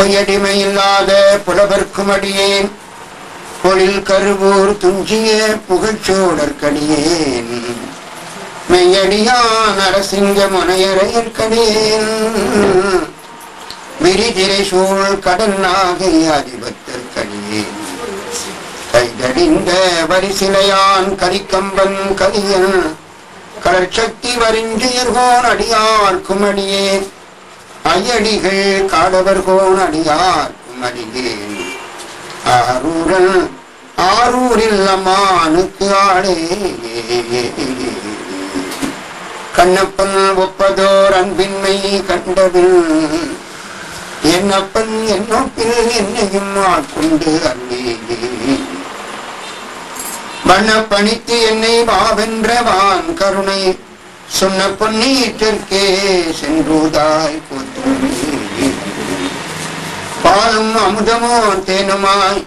பொய்யடிமை இல்லாத புலவர்க்கும் அடியேன் பொழில் கருவூர் துஞ்சிய புகழ்ச்சோடற்கடியேன் மெய்யடியான் அரசிங்க முனையரையற்கடியேன் விரிதிரை சூழ் கடல் நாகை அதிபத்தற்கடியேன் கைதடிந்த வரிசிலையான் கரிக்கம்பன் கலியன் கடற்சக்தி வரிஞ்சியர்கோன் அடியார்க்கும் அடியேன் ஐயடிகள் காடவர் கோன் அடியார்க்கும் அடியேன் ஆரூரன் ஆரூரில் அம்மானுக்கு ஆடே கண்ணப்பன் ஒப்பதோர் அன்பின்மை கண்டது என்னப்பன் என்னப்பில் என்னையும் ஆட்கொண்டு அன்பே வண்ணப்பணித்து என்னை வாவென்றவான் கருணை சொன்ன பொன்னீட்டிற்கே சென்றுதாய் போற்றுமே. பாலும் அமுதமோ தேனுமாய்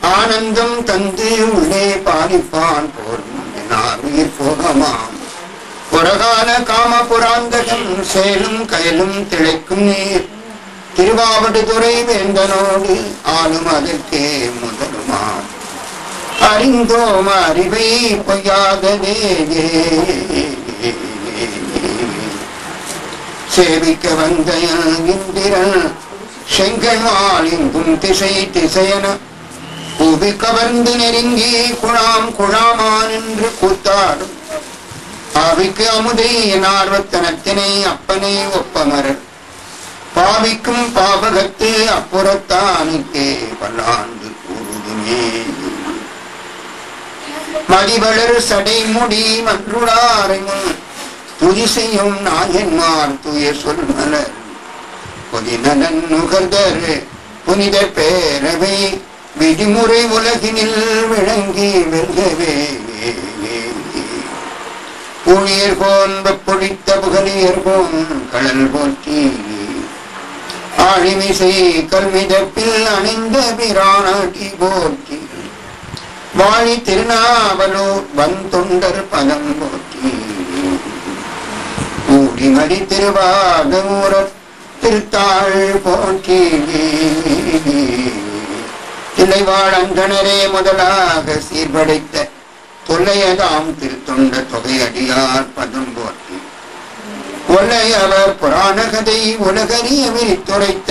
ஆனந்தம் தந்து உள்ளே பாலிப்பான் போர் போகமாம். புறகால காம புராந்தகம் சேலும் கயலும் திளைக்கும் நீர். திருவாவடுதுறை வேந்தனோடு ஆளும் அதற்கே முதலுமாம். அறிந்தோம் அறிவை பொய்யாததே சேவிக்க வந்த இந்திரன் செங்கல்வாள் எங்கும் திசை திசையன புவி கவர்ந்து நெருங்கி குழாம் குழாமான் என்று கூத்தாடும். பாவிக்கு அமுதை நார்வத்தனத்தினை அப்பனை ஒப்பமரர். பாவிக்கும் பாவகத்து அப்புறத்தானுக்கே பல்லாண்டு கூறுதுமே மதிவளர் சடை முடி மன்றுடாரை முன் துதி செய்யும் நாயன்மார் தூய சொல் மலர் பொதிநலன் நுகர்தர் புனித பேரவை விதிமுறை உலகினில் விளங்கி வெல்கவே. ஊழியர் போன் வெப்பொழித்த புகழியர் போன் கடல் போற்றி. ஆழிமிசை கல்விதப்பில் அணிந்த பிரானாட்டி போற்றி. வாழி திருநாவலூர் வந்தொண்டர் பதம் போற்றி. ஊடிமடி திருவாகூர திருத்தாள் போற்றி தில்லைவாழங்கணரே முதலாக சீர்படைத்த தொல்லையதாம் திருத்தொண்ட தொகையடியார் பதம் போற்றி. ஒல்லையவர் புராணகதை உலகறிய விரித்துரைத்த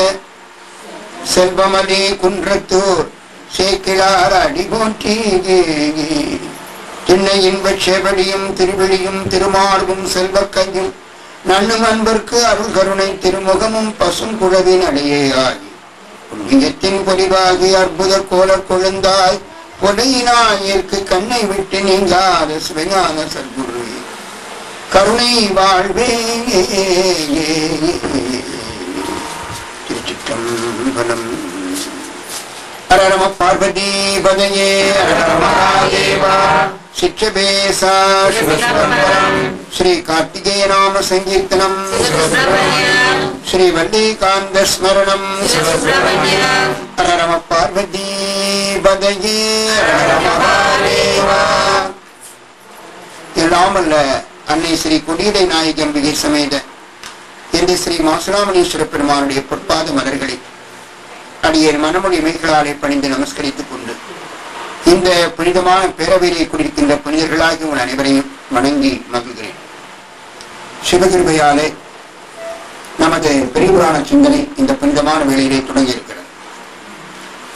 செல்வமலி குன்றத்தூர் சேக்கிழார் அடி போற்றி. திண்ணை இன்பச் செவடியும் திருவிழியும் திருமார்பும் செல்வக்கையும் நன்னும் அன்பர்க்கு அருள் கருணை திருமுகமும் பசும் குழவின் அடையாய் புண்ணியத்தின் பொலிவாகி அற்புத கோல கொழுந்தாய். கொடையினாயிற்கு கண்ணை விட்டு நீங்காத சிவஞான சர்க்குரு கருணை வாழ்வே திருச்சிற்றம்பலம். அரரம பார்வதி பதையே அரரமகாதேவா சிற்றபேசா சங்கீர்த்தனம் ஸ்ரீ வல்லிகாந்த ஸ்மரணம் அரரம பார்வதி பதையே அரரமகாதேவா இல்லாமல்ல அன்னை ஸ்ரீ கொடியடை நாயகி அம்பிகை சமேத. என்று ஸ்ரீ மாசுராமணீஸ்வர பெருமானுடைய பொற்பாத மலர்களை அடியேன் மனமொழி மெய்களாலே பணிந்து நமஸ்கரித்துக் கொண்டு இந்த புனிதமான பேரவையிலே குடியிருக்கின்ற புனிதர்களாகி உங்கள் அனைவரையும் வணங்கி மகிழ்கிறேன். சிவகிருபையாலே நமது பெரியபுராண சிந்தனை இந்த புனிதமான வேலையிலே தொடங்கியிருக்கிறது.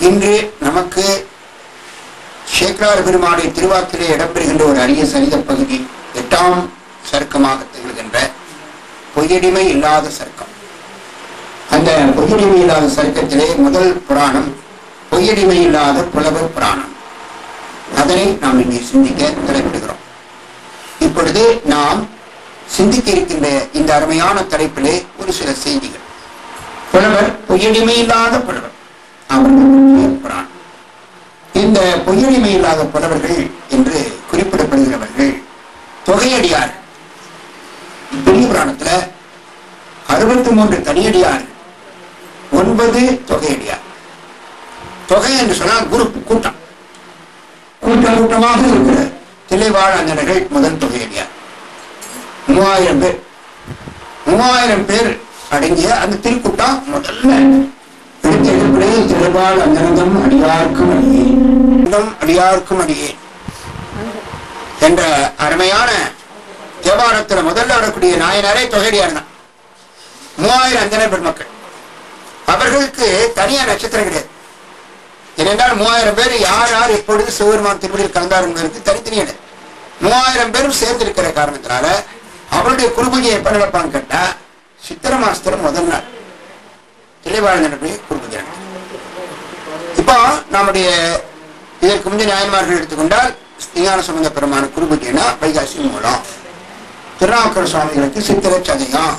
இன்று நமக்கு சேக்கரார் பெருமானுடைய திருவாக்கிலே இடம்பெறுகின்ற ஒரு அரிய சரித பகுதி எட்டாம் சருக்கமாக திகழ்கின்ற பொய்யடிமை இல்லாத சருக்கம். அந்த பொய்யடிமை இல்லாத சருக்கத்திலே முதல் புராணம் பொய்யடிமை இல்லாத புலவர் புராணம். அதனை நாம் இங்கே சிந்திக்க தலைப்பிடுகிறோம். இப்பொழுது நாம் சிந்திக்க இருக்கின்ற இந்த அருமையான தலைப்பிலே ஒரு சில செய்திகள். புலவர் பொய்யடிமை இல்லாத புலவர். அவர்கள் புராணம். இந்த பொய்யடிமை இல்லாத புலவர்கள் என்று குறிப்பிடப்படுகிறவர்கள் தொகையடியார் பெரிய புராணத்துல அறுபத்தி மூன்று தனியடியார் ஒன்பது தொகையடியார். தொகை என்று சொன்னால் குரு கூட்டம். கூட்டம் கூட்டமாக இருக்கிற திளைவாழ் அஞ்சனர்கள் முதல் தொகையடியார் மூவாயிரம் பேர். மூவாயிரம் பேர் அடங்கிய அந்த திருக்கூட்டம் முதல்ல அன்னை திருவாள் அந்தரங்கம் அடியார்க்கும் அடியே. அடியார்க்கும் அடியே. என்ற அருமையான ஜபானத்துல முதல்ல வரக்கூடிய நாயனாரே தொகையடியார் தான். மூவாயிரம் அஞ்சனர் பெருமக்கள். அவர்களுக்கு தனியா நட்சத்திரம் கிடையாது. ஏனென்றால் மூவாயிரம் பேர் யார் யார் எப்பொழுது சிவபெருமான் திருப்பதியில் கலந்தார் என்பதற்கு தனித்தனியான மூவாயிரம் பேரும் சேர்ந்திருக்கிற காரணத்தினால அவருடைய குருபூஜையை எப்ப நடப்பான்னு கேட்டா சித்திர மாசத்துல முதல் நாள். திளைவாழ்ந்தனுடைய குருபூஜை இப்போ நம்முடைய இதற்கு முந்தைய நியாயமார்கள் எடுத்துக்கொண்டால் ஞான சம்பந்த பெருமான குருபூஜைனா வைகாசி மூலம். திருநாவுக்கர் சுவாமிகளுக்கு சித்திர சதயம்.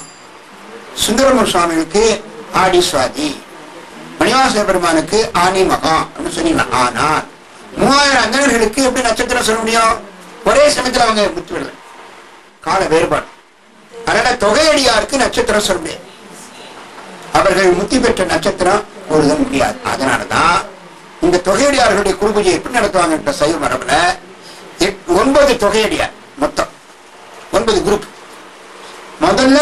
சுந்தரமூர் சுவாமிகளுக்கு ஆடி சுவாதி. மணிவாச பெருமானுக்கு ஆனி மகம் அப்படின்னு சொன்னீங்க. ஆனால் மூவாயிரம் அந்தனர்களுக்கு எப்படி நட்சத்திரம் சொல்ல முடியும்? ஒரே சமயத்தில் அவங்க முத்து விடல கால வேறுபாடு. அதனால தொகையடியாருக்கு நட்சத்திரம் சொல்ல முடியாது. அவர்கள் முத்தி பெற்ற நட்சத்திரம் ஒருத முடியாது. அதனாலதான் இந்த தொகையடியார்களுடைய குருபூஜை எப்படி நடத்துவாங்க சைவ மரபுல ஒன்பது தொகையடியார் மொத்தம். ஒன்பது குரூப் முதல்ல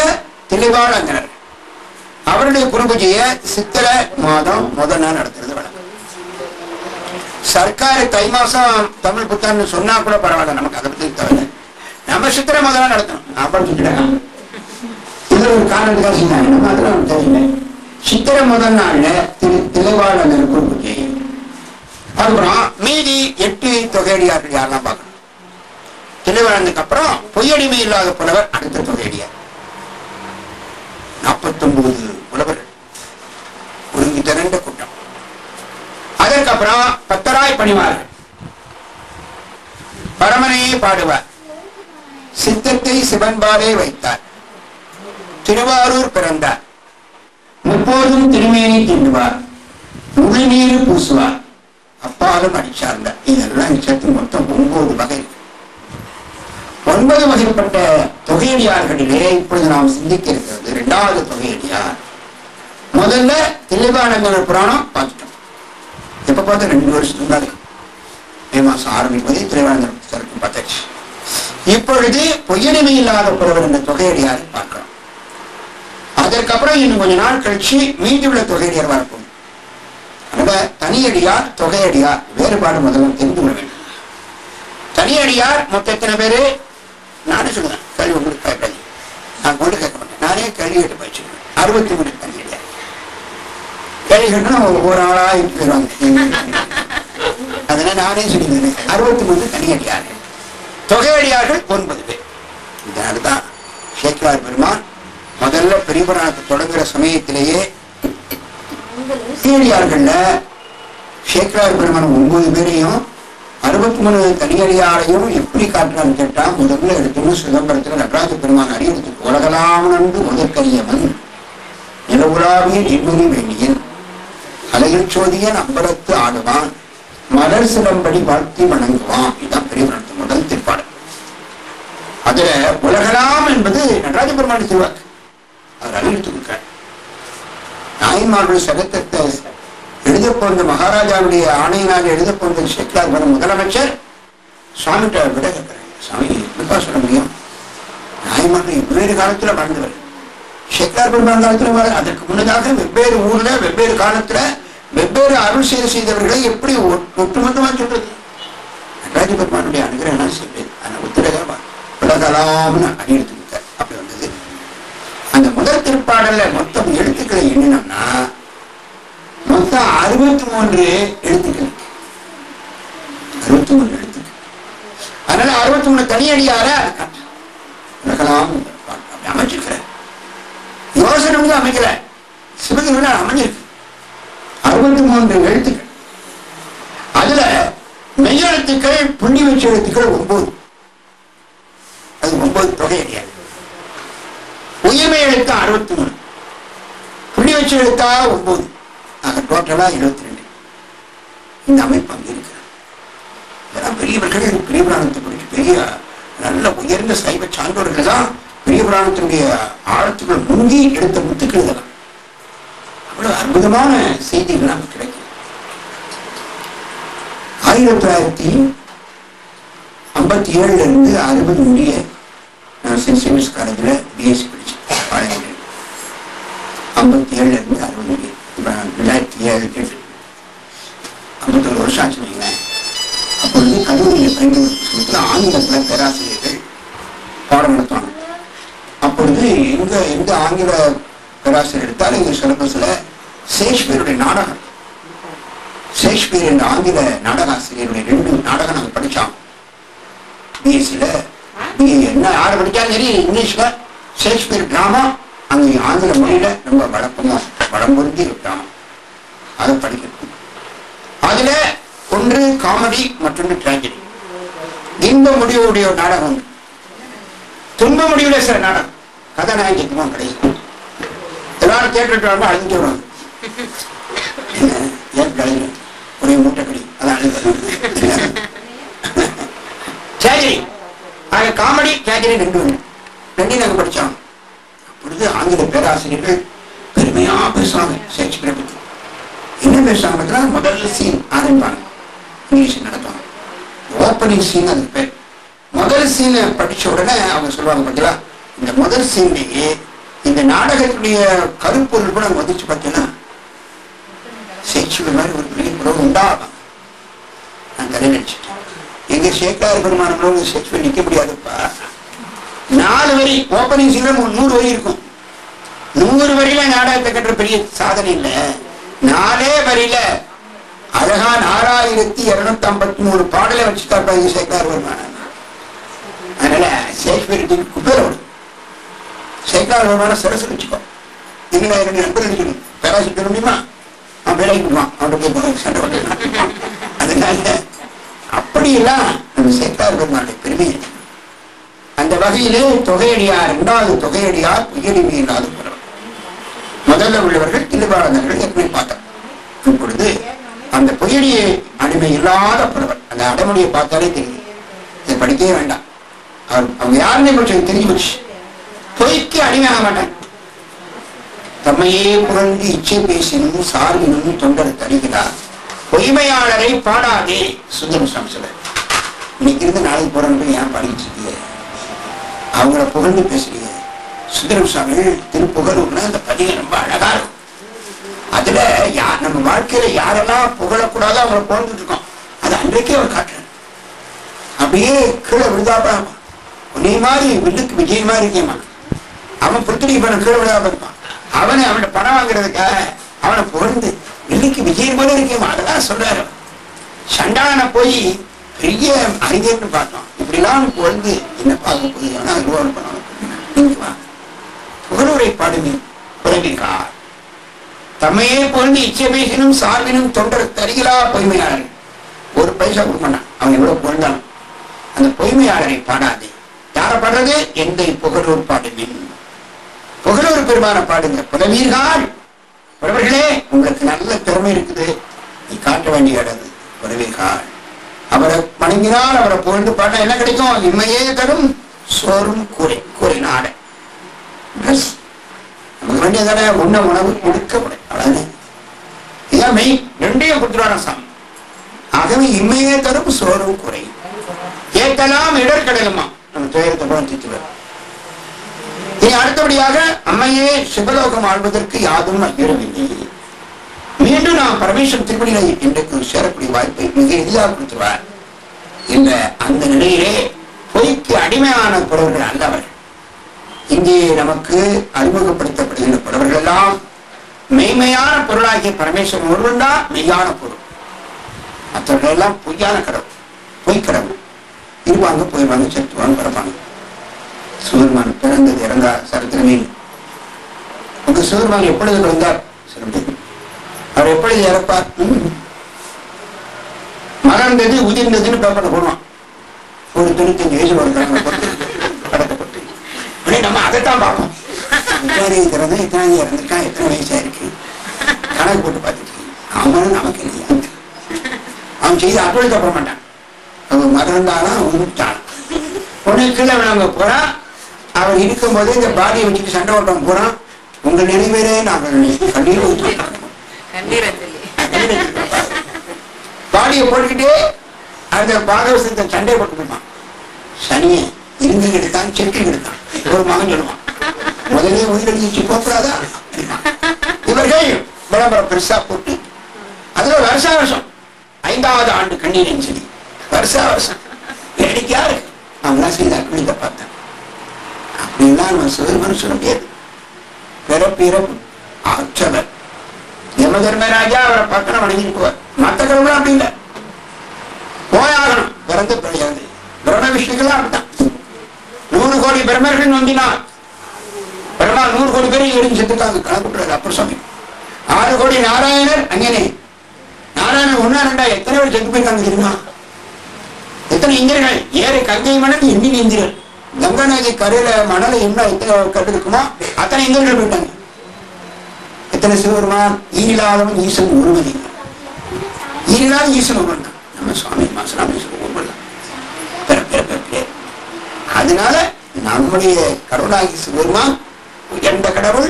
தெளிவான அந்தனர் அவருடைய குருபூஜையை சித்திர மாதம் முதல் நாள் நடத்துறது வழக்கம் சர்க்கார் தை மாசம் தமிழ் புத்தாண்டு சொன்னா கூட பரவாயில்ல நமக்கு அதை பத்தி தவிர நம்ம சித்திர முதல்ல நடத்தணும். அப்படின்னு சொல்லிட்டேன் இது ஒரு காரணத்துக்காக செஞ்சாங்க அதெல்லாம் தெரியல சித்திர முதல் நாள்ல திரு தெளிவாளர் குருபூஜை அதுக்கப்புறம் மீதி எட்டு தொகையடியார்கள் யாரெல்லாம் பார்க்கணும்? தெளிவாளனுக்கு அப்புறம் பொய்யடிமை இல்லாத புலவர் அடுத்த தொகையடியார். நாற்பத்தொன்பது புலவர்கள் ஒருங்கி திரண்ட கூட்டம் அதற்கப்புறம் பத்தராய் பணிவார்கள் பரமனையே பாடுவார். சித்தத்தை சிவன்பாலே வைத்தார். திருவாரூர் பிறந்தார். முப்போதும் திருமேனி தின்னுவார். முழுநீர் பூசுவார். அப்பாலும் அடிச்சார்ந்த. இதெல்லாம் சேர்த்து மொத்தம் ஒன்பது வகை. ஒன்பது வகைப்பட்ட தொகையடியார்களிலே இப்பொழுது நாம் சிந்திக்க இருக்கிறது. இரண்டாவது தொகையடியார். முதல்ல தில்லைவானங்கர புராணம் பார்த்துட்டோம் எப்ப பார்த்தா ரெண்டு வருஷத்துக்கு முன்னாடி மே மாசம் ஆரம்பிப்பதே திரைவானந்தர் புத்தகத்துக்கு பார்த்தாச்சு. இப்பொழுது பொய்யடிமை இல்லாத புறவர் என்ற தொகையடியாரை பார்க்கிறோம் அதற்கப்புறம் இன்னும் கொஞ்ச நாள் கழிச்சு மீண்டுள்ள தொகையடியார் வரப்போகுது அதனால தனியடியார் தொகையடியார் வேறுபாடு முதல்ல தெரிந்து கொள்ள வேண்டும். தனியடியார் மொத்த எத்தனை பேரு? நானே சொல்லுவேன் கல்வி உங்களுக்கு நான் கொண்டு கேட்க மாட்டேன். நானே கல்வி கேட்டு போயிடுச்சு அறுபத்தி மூணு தனியார் கேள்வி கேட்டா ஒவ்வொரு ஆளா இட்டு அதெல்லாம் நானே சொல்லிக்கிறேன் அறுபத்தி மூணு தனியடியார் தொகையடியார்கள் ஒன்பது பேர். இதனால்தான் சேக்கிரார் பெருமான் முதல்ல பெரியபுராணத்தை தொடங்குற சமயத்திலேயே தனியடியார்கள்ல சேக்கிரார் பெருமான் ஒன்பது பேரையும் அறுபத்தி மூணு தனியடியாரையும் எப்படி காட்டுறான்னு கேட்டா முதல்ல எடுத்துன்னு சிதம்பரத்துல நடராஜ பெருமான் அடியெடுத்து உலகலாம் நன்று முதற்கரியவன் நிலவுலாவிய நிர்மணி வேண்டியன் அலையில் சோதியன் அம்பலத்து ஆடுவான். மலர் சிலம்படி வாழ்த்தி வணங்குவான். இதுதான் பெரியவரத்து முதல் திருப்பாடு. அதுல உலகலாம் என்பது நடராஜ பெருமான் திருவாக்கு. அவர் அறிவித்து கொடுக்கிறார் நாயன்மார்கள் சகத்தத்தை எழுத போன்ற மகாராஜாவுடைய ஆணையினால் எழுத போன்ற சேக்கிலார் வரும் முதலமைச்சர் சுவாமிகிட்ட விட கேட்கிறார் சுவாமி எப்படிப்பா சொல்ல முடியும்? நாயன்மார்கள் வெவ்வேறு காலத்துல வாழ்ந்தவர் சேக்கிலார் பெருமான் காலத்துல அதற்கு முன்னதாக வெவ்வேறு ஊர்ல வெவ்வேறு காலத்துல வெவ்வேறு அருள் செய்து செய்தவர்களை எப்படி ஒட்டுமொத்தமாக ஒட்டுமொத்தமா சொல்றது? நடராஜ பெருமானுடைய அனுகிரகம் செய்வது ஆனா உத்திரகா உலகலாம்னு அடியெடுத்து கொடுத்தார் அப்படி வந்தது. அந்த முதல் திருப்பாடல்ல மொத்தம் எழுத்துக்களை எண்ணினோம்னா மொத்தம் அறுபத்தி மூன்று எழுத்துக்கள். அறுபத்தி மூன்று எழுத்துக்கள் அதனால அறுபத்தி மூணு தனியடியார உலகலாம் அப்படி அமைச்சிருக்கிற யோசனை வந்து அமைக்கல. சிவகங்கை அமைஞ்சிருக்கு. அறுபத்தி மூன்று எழுத்துக்கள். அதுல மெய்யெழுத்துக்கள் புள்ளி வச்ச எழுத்துக்கள் ஒன்பது. அது ஒன்பது தொகை கிடையாது உயிர்மை எழுத்தா அறுபத்தி மூணு. புள்ளி வச்சு எழுத்தா ஒன்பது. ஆக டோட்டலா இருபத்தி ரெண்டு. இந்த அமைப்பு அங்க இருக்கு. இதெல்லாம் பெரியவர்கள் பெரிய புராணத்தை படிச்சு பெரிய நல்ல உயர்ந்த சைவ சான்றோர்கள் தான் பெரிய புராணத்தினுடைய ஆழத்துக்குள் முங்கி எடுத்த முத்துக்கள் இதெல்லாம். இவ்வளவு அற்புதமான செய்திகள் நமக்கு கிடைக்கும் ஆயிரத்தி தொள்ளாயிரத்தி ஐம்பத்தி ஏழுல இருந்து அறுபது முடிய நான் சென்ட் சேவியர்ஸ் காலேஜில் பிஎஸ்சி படித்தேன் பாளையங்கோட்டையில் ஐம்பத்தி ஏழுல இருந்து அறுபது முடிய. ரெண்டாயிரத்தி ஏழு எட்டு வருஷம் ஆச்சு வைங்களேன். அப்பொழுது கல்லூரியில் பயின்று ஆங்கிலத்தில் பேராசிரியர்கள் பாடம் நடத்துவாங்க. அப்பொழுது எங்க எந்த ஆங்கில பேராசிரியர் எடுத்தாலும் எங்க சிலபஸ்ல ஷேக்ஸ்பியருடைய நாடகம். ஷேக்ஸ்பியர் என்ற ஆங்கில நாடகாசிரியருடைய ரெண்டு நாடகம் நாங்கள் படித்தோம் பிஎஸ்சியில் நீ என்ன யார் படித்தாலும் சரி இங்கிலீஷ்ல ஷேக்ஸ்பியர் ட்ராமா அங்கே ஆங்கில மொழியில ரொம்ப வழக்கமாக வளம் பொருந்தி அதை படிக்கிறது அதில் ஒன்று காமெடி மற்றொன்று டிராஜடி இன்ப முடிவுடைய நாடகம். துன்ப முடிவுல சில நாடகம். கதாநாயகத்துவம் கிடையாது. எல்லாரும் கேட்டுட்டு அழிஞ்சு என்ன, ஒரே மூட்டை கடி அதான் அழுது. டிராஜடி ஆக காமெடி டிராஜடி ரெண்டு ஒன்று ரெண்டையும் நாங்கள் படித்தோம் அப்பொழுது ஆங்கில பேராசிரியர்கள் பெருமையா பேசுவாங்க ஷேக்ஸ்பியரை பற்றி என்ன பேசுவாங்க முதல்ல சீன் ஆரம்பிப்பாங்க இங்கிலீஷ் நடத்துவாங்க ஓப்பனிங் சீன் அது பேர். முதல் சீனை படிச்ச உடனே அவங்க சொல்லுவாங்க பார்த்தீங்களா? இந்த முதல் சீன்லேயே இந்த நாடகத்துடைய கருப்பொருள் கூட வந்துச்சு பார்த்தீங்கன்னா ஷேக்ஸ்பியர் மாதிரி ஒரு பெரிய உறவு உண்டாகும். நான் கதை நினைச்சிட்டேன் எங்க சேக்கார் பெருமானங்களும் ஷேக்ஸ்பியர் நிற்க முடியாதுப்பா. நாலு வரி ஓப்பனிங் சீன்ல நூறு வரி இருக்கும். நூறு வரியில நாடகத்தை கட்டுற பெரிய சாதனை இல்லை. நாலே வரியில அழகா ஆறாயிரத்தி இருநூத்தி ஐம்பத்தி மூணு பாடலை வச்சுட்டாப்பா இங்க சேக்கார் பெருமானம். அதனால ஷேக்ஸ்பியர் குப்பேரோடு சேக்கார் பெருமான சிரசு வச்சுக்கோ. இல்லை ரெண்டு நண்பர் இருக்கணும் பேராசு பெற முடியுமா அவன் வேலைக்கு விடுவான் அவன் போய் சண்டை போட்டுக்கலாம் அதனால அப்படியெல்லாம் அந்த சேக்கார் பெருமை இருக்கு. அந்த வகையிலே தொகையடியார் இரண்டாவது தொகையடியார் உயிரிமை இல்லாத முதல்ல உள்ளவர்கள் திருவாளர்கள் ஏற்கனவே பார்த்தோம். இப்பொழுது அந்த பொயடியை அடிமை இல்லாத புலவர். அந்த அடைமொழியை பார்த்தாலே தெரியும். இதை படிக்கவே வேண்டாம். அவர் அவங்க யாருன்னு கொஞ்சம் தெரிஞ்சு போச்சு. பொய்க்கு அடிமையாக மாட்டாங்க தம்மையே புரண்டு இச்சை பேசினும் சார்பினும் தொண்டர் தருகிறார் பொய்மையாளரை பாடாதே சுந்தரம் சாமி சொல்ல இன்னைக்கு இருந்து நாளைக்கு போறேன்னு ஏன் பாடிட்டு இருக்கீங்க அவங்கள புகழ்ந்து பேசுறீங்க சுந்தரம் சாமி திருப்புகழ்னா அந்த பதிகம் ரொம்ப அழகா இருக்கும். அதுல யார் நம்ம வாழ்க்கையில யாரெல்லாம் புகழக்கூடாதோ அவங்கள புகழ்ந்துட்டு இருக்கோம். அது அன்றைக்கே அவர் காட்டுறாரு. அப்படியே கீழே விழுதாப்பா உன்னை மாதிரி வில்லுக்கு விஜய் மாதிரி இருக்கேமா அவன் புத்திரி பணம் கீழே விழாம இருப்பான். அவனை அவனை பணம் வாங்குறதுக்காக அவனை புகழ்ந்து இன்னைக்கு விஜய் போல இருக்கும் அதெல்லாம் சொல்றாரு. சண்டான போய் பெரிய அறிஞர்னு பார்த்தோம் இப்படிலாம் புகழ்ந்து என்ன பார்க்க போய் ஆனா அனுபவம் பண்ணணும். புகழுரை பாடுமே புலவிகார் தம்மையே புகழ்ந்து இச்சபேசினும் சார்பினும் தொண்டர் தருகிறா பொய்மையாளர் ஒரு பைசா கொடுக்கணும் அவன் எவ்வளவு புகழ்ந்தான் அந்த பொய்மையாளரை பாடாதே. யாரை பாடுறது? எந்த புகழூர் பாடுவேன் புகழூர் பெருமான பாடுங்க. புலவீர்கள். புலவர்களே உங்களுக்கு நல்ல திறமை இருக்குது. நீ காட்ட வேண்டிய இடம் புலவீர்கள். அவரை வணங்கினால் அவரை புகழ்ந்து பாட்டா என்ன கிடைக்கும்? இம்மையே தரும் சோறும் கூரை கூரை நாடை. Dress. நமக்கு வேண்டியதான உண்ண உணவு கொடுக்க அவ்வளவு இதான் மெய் ரெண்டையும் கொடுத்துருவான சாமி. ஆகவே இம்மையே தரும் சோறும் குறை ஏத்தலாம் இடர்கடலுமா நம்ம துயரத்தை கூட தீர்த்துவார் இனி அடுத்தபடியாக அம்மையே சிவலோகம் ஆழ்வதற்கு யாதும் ஐயரவில்லை மீண்டும் நாம் பரமேஸ்வரன் திருப்பணிகளை இன்றைக்கு சேரக்கூடிய வாய்ப்பை மிக எளிதாக கொடுத்துருவார். இந்த அந்த நிலையிலே பொய்க்கு அடிமையான புறவர்கள் அல்லவர் இங்கே நமக்கு அறிமுகப்படுத்தப்படுகின்ற புறவர்கள் எல்லாம் மெய்மையான பொருளாகிய பரமேஸ்வரன் ஒருவன் தான் மெய்யான பொருள். மற்றவர்கள் எல்லாம் பொய்யான கடவுள் பொய் கடவுள் இருவாங்க போயிடுவாங்க செத்துவாங்க வரப்பாங்க சுதர்மான் பிறந்தது இறந்தார் சரித்திரமே இல்லை. சுதர்மான் எப்பொழுது பிறந்தார்? சொல்லுங்க. அவர் எப்பொழுது இறப்பார்? மறந்தது உதிர்ந்ததுன்னு பேப்பர்ல போடுவான். ஒரு தொண்ணூத்தஞ்சு வயசு ஒரு போட்டு கடத்தப்பட்டு நம்ம அதைத்தான் பார்ப்போம். எத்தனை திறந்து எத்தனை இறந்துருக்கான் எத்தனை வயசா இருக்கு. கணக்கு போட்டு பார்த்துட்டு அவங்களும் நமக்கு இல்லையா? அவன் செய்து அப்பொழுது அப்புற மாட்டான். அவன் மறந்தாலும் உண்டுட்டான் உடனே கீழே விளங்க போறான் அவன் இருக்கும் போதே இந்த பாடியை வச்சுட்டு சண்டை ஓட்டம் போறான் உங்க நினைவேறே நாங்கள் கண்ணீர் பாடியை போட்டுக்கிட்டே அந்த பாகவசத்தை சண்டை போட்டுக்கிட்டான். சனிய இருந்து எடுத்தான் செட்டு எடுத்தான் ஒரு மகன் சொல்லுவான் முதலே உயிரிழந்துச்சு போகக்கூடாதா இவர்கள் விளம்பரம் பெருசா போட்டு அதுல வருஷா வருஷம் ஐந்தாவது ஆண்டு கண்ணீரின் செடி வருஷ வருஷம் வேடிக்கையா இருக்கு அவங்களாம் செய்தார்கள் இதை பார்த்தேன் நீதான் நம்ம சிவருமன் சொல்ல முடியாது பிறப்பு இறப்பு யம தர்மராஜா அவரை பக்கம் வணங்கிட்டு போவார் மற்ற கடவுளும் அப்படி இல்லை. போயாகணும். பிறந்து பிறகு பிரம்ம விஷயங்கள்லாம் அப்படித்தான். நூறு கோடி பிரம்மர்கள் நொந்தினார் பிரம்மா நூறு கோடி பேரும் எரிஞ்சு செத்துக்காங்க கணக்கு அப்புறம் சாமி ஆறு கோடி நாராயணர் அங்கேனே. நாராயணன் ஒன்னா ரெண்டா எத்தனை பேர் செத்து போயிருக்காங்க தெரியுமா? எத்தனை இந்திரர்கள்? ஏறு கங்கை மணல் எண்ணி இந்திரர். கங்கா நதி கரையில மணல என்ன எத்தனை கட்டு அத்தனை இந்திரர்கள் போயிட்டாங்க எத்தனை சிவபெருமான் ஈழாதவன் ஈசன் ஒருவதி ஈழாத ஈசன் ஒருவன் தான் நம்ம சுவாமி மாசராமேஸ்வரர் ஒருவன் தான். பிற பிற பிற அதனால நம்முடைய கடவுளாகி சிவபெருமான் உயர்ந்த கடவுள்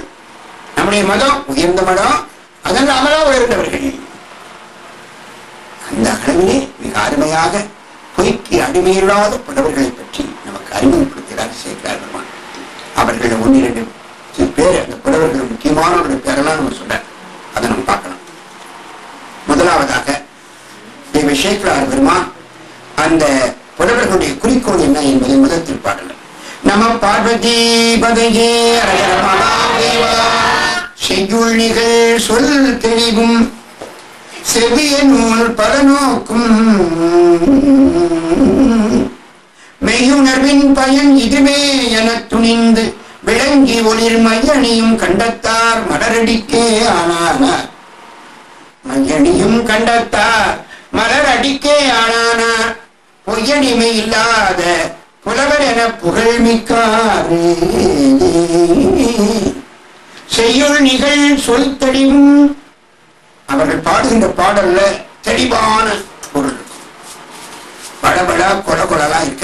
நம்முடைய மதம் உயர்ந்த மதம் அதனால் அமலா உயர்ந்தவர்கள் அந்த அளவிலே மிக அருமையாக பொய்க்கு அடிமையில்லாத புலவர்களை பற்றி அறிமுகப்படுத்துகிறார் சேகரார் பெருமான் அவர்கள் ஒன்னிரண்டு சில பேர் அந்த புலவர்கள் முக்கியமானவருடைய பேரெல்லாம் நம்ம சொல்றார் அதை நம்ம பார்க்கலாம் முதலாவதாக சேகரார் பெருமான் அந்த புலவர்களுடைய குறிக்கோள் என்ன என்பதை முதல் பாடல நம பார்வதி பதையே செய்யுள் நிகழ் சொல் தெளிவும் செவிய நூல் பல நோக்கும் மெய்யுணர்வின் பயன் இதுவே எனத் துணிந்து விளங்கி ஒளிர் மையணியும் கண்டத்தார் மலரடிக்கே ஆனானார். மையணியும் கண்டத்தார் மலரடிக்கே ஆனானார். பொய்யடிமை இல்லாத புலவர் என புகழ்மிக்காரே செய்யுள் நிகழ் சொல் தெளிவும். அவர்கள் பாடுகின்ற பாடல்ல தெளிவான பொருள். படபடா படபட கொல கொலலாம்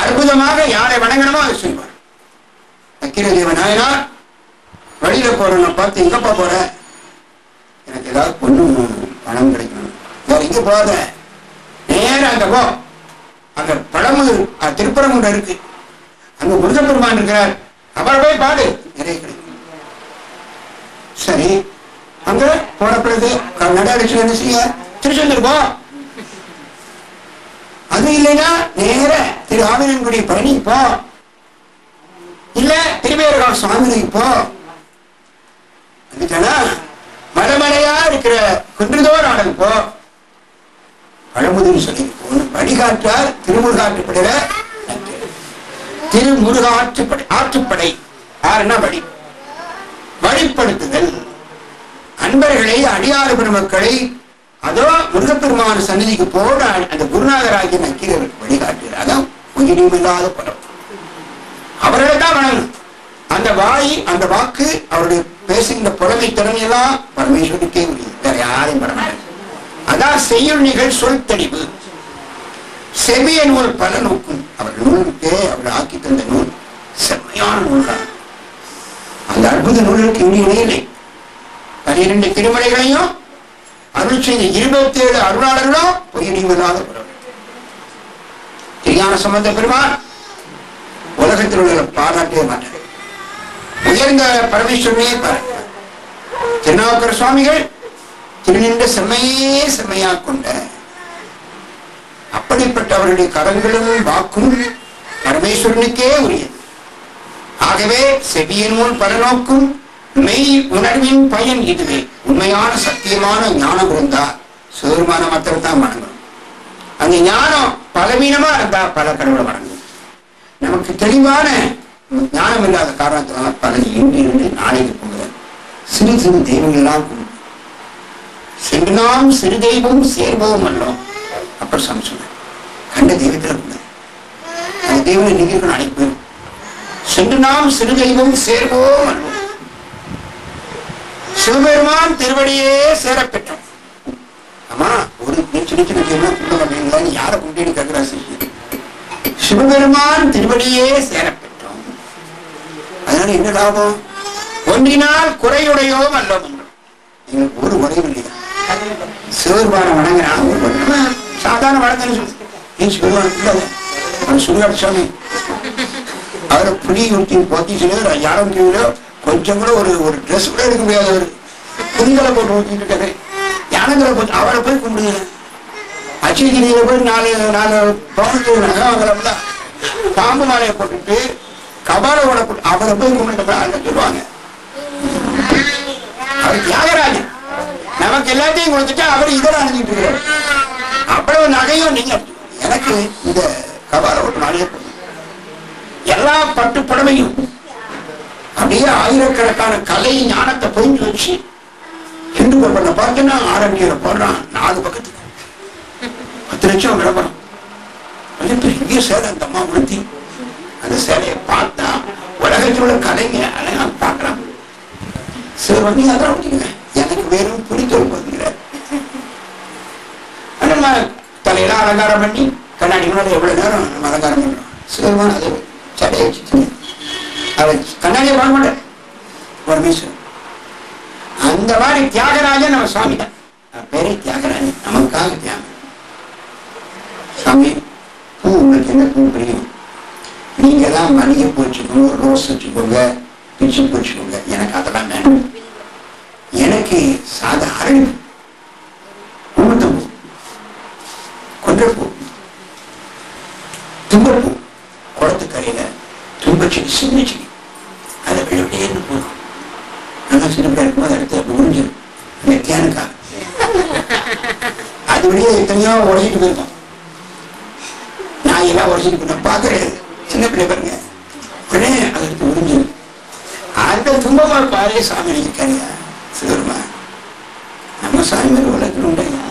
அற்புதமாக யாரை வணங்கணுமோ அதை செய்வார். அக்கிரதேவ நாயனார் வழியில போறவனை பார்த்து எங்கப்பா போற? எனக்கு ஏதாவது பொண்ணு பணம் கிடைக்கணும். வேற இங்க போகாத. நேரம் அங்க போ. அங்க பழமுது திருப்பரங்குன்றம் இருக்கு. அங்க முருகப்பெருமான் இருக்கிறார். அவரை போய் பாடு. நிறைய கிடைக்கும். சரி. அங்க போன பிறகு நடவடிக்கை என்ன செய்ய? திருச்செந்தூர் போ. அது இல்லைன்னா நேர திரு ஆவினன்குடி பழனி போ. இல்ல திருவேரகம் சுவாமிக்கு போ. அதுக்கானா மலைமலையா இருக்கிற குன்றுதோர் ஆடல் போ. பழமுதிர் சொல்லி போகணும் வழிகாட்டார் திருமுருகாற்றுப்படையில திருமுருகாற்றுப்படை ஆற்றுப்படை. ஆறுனா வழி? வழிப்படுத்துதல். அன்பர்களை அடியாறு பெருமக்களை அதோ முருகப்பெருமான சந்நிதிக்கு போட அந்த குருநாதராகிய நக்கீரருக்கு வழிகாட்டுகிறார் அதான் இல்லாத படம் அவரே தான் வணங்கணும். அந்த வாய் அந்த வாக்கு அவருடைய பேசுகின்ற புலமை திறமையெல்லாம் பரமேஸ்வருக்கே உரியது. வேற யாரையும் வர அதான் செய்யுள் நிகழ் சொல் தெளிவு. செவிய நூல் பல நோக்கும். அவர் நூலுக்கே அவர் ஆக்கி தந்த நூல் செம்மையான நூல்கள் அந்த அற்புத நூலுக்கு இனி இணையில்லை பனிரெண்டு திருமலைகளையும் அருள் செய்த இருபத்தி ஏழு அருளாளர்களும் பொய்யில்லாத திருஞான சம்பந்த பெருமான் உலகத்தில் உள்ள பாராட்டவே மாட்டார். உயர்ந்த பரமேஸ்வரனையே பாராட்டுவார். திருநாவுக்கர சுவாமிகள் திருநின்ற செம்மையே செம்மையாக கொண்ட அப்படிப்பட்ட அவருடைய கரங்களும் வாக்கும் பரமேஸ்வரனுக்கே உரியது. ஆகவே செவியின் மூல் பல நோக்கும் மெய் உணர்வின் பயன் இதுவே. உண்மையான சத்தியமான ஞானம் இருந்தா சிவருமான மாத்திரம் தான் வணங்கணும் அந்த ஞானம் பலவீனமா இருந்தா பல கடவுளை வணங்கும். நமக்கு தெளிவான ஞானம் இல்லாத காரணத்தினால பல இன்று நாளைக்கு போகிறோம் சிறு சிறு தெய்வங்கள்லாம் கும்பிடும். சென்று நாம் சிறு தெய்வம் சேர்வோம் அல்லோம் அப்புறம் சாமி கண்ட தெய்வத்தில் இருந்தார் அந்த தெய்வனை நிகழ்வு நாளைக்கு போயிடும் சென்று நாம் சிறு தெய்வம் சேர்வோம் அல்லோம் சிவபெருமான் திருவடியே சேரப் பெற்றோம் ஆமா ஒரு சின்ன சின்ன தெய்வம் கும்பிட மாட்டீங்களா யாரை கும்பிட்டு கேட்கிறா சிவபெருமான் திருவடியே சேரப்பெற்றோம். அதனால என்ன லாபம்? ஒன்றினால் குறையுடையோம் அல்லோம் எங்களுக்கு ஒரு குறையும் இல்லையா? சிவபெருமான வணங்கினா ஒரு சாதாரண வணங்கன்னு சொல்லு ஏன் சிவபெருமான் சுடுகாடு சாமி அவரை புளி ஊட்டி போத்தி சொல்லுவார் யாரும் கீழே கொஞ்சம் கூட ஒரு ஒரு ட்ரெஸ் கூட எடுக்க முடியாது ஒரு புரிதலை போட்டு ஊற்றிட்டு ஞானங்களை போட்டு அவரை போய் கும்பிடுங்க அச்சிகிரியில போய் நாலு நாலு பவுனுக்கு நகை வாங்கலாம்ல. பாம்பு மாலையை போட்டுட்டு கபாலோட போட்டு அவரை போய் கும்பிட்டு சொல்லுவாங்க அவர் தியாகராஜன் நமக்கு எல்லாத்தையும் கொடுத்துட்டா அவர் இதில் அணிஞ்சிட்டு இருக்கிறார் அவ்வளவு நகையும் நீங்க எனக்கு இந்த கபால ஓட்டு நாளையே எல்லா பட்டு புடவையும் ஆயிரக்கணக்கான கலை ஞானத்தை புரிஞ்சு வச்சு ஹிந்து பண்ண பார்த்தீங்கன்னா ஆரம்பிக்கிற போடுறான் நாலு பக்கத்துக்கு. பத்து லட்சம் விளம்பரம் அது பெரிய சேலை அந்த அம்மா உடுத்தி அந்த சேலையை பார்த்தா உலகத்தில் உள்ள கலைங்க அழகா பார்க்கலாம் சார் வந்து அதெல்லாம் விட்டுங்க எனக்கு வெறும் புரிதல் பண்ணுகிற நம்ம தலையெல்லாம் அலங்காரம் பண்ணி கண்ணாடி முன்னாடி எவ்வளவு நேரம் நம்ம அலங்காரம் பண்றோம் சிவருமான் அதை சடையை வச்சுட்டு. அவர் கண்ணாடியை வாங்க மாட்டேன். பரமேஸ்வரன். அந்த மாதிரி தியாகராஜன் நம்ம சுவாமி தான். அவர் பேரே தியாகராஜன். நமக்காக தியாகம். சாமி பூ உங்களுக்கு என்ன பூ பிரியும் நீங்க தான் மல்லிகை பூ வச்சுக்கோங்க ரோஸ் வச்சுக்கோங்க பிச்சு பூ வச்சுக்கோங்க. எனக்கு அதெல்லாம் வேணும் எனக்கு சாதா அரளி. பூ. கொன்றப்பூ தும்பப்பூ குளத்துக்கரையில தும்பச்செடி சின்ன செடி. நல்லா சின்ன பிள்ளை அது வெளியே எத்தனையோ உடச்சிட்டு போயிருக்கோம். நான் எல்லாம் உடச்சிட்டு போயிட்டேன் பார்க்கறது சின்ன பிள்ளை பாருங்க. உடனே அதற்கு எடுத்து முடிஞ்சிடும் அந்த துன்பமா பாரு சாமி நினைக்காரியா சிவருமா நம்ம சாமி மேல உலகத்தில் உண்டையா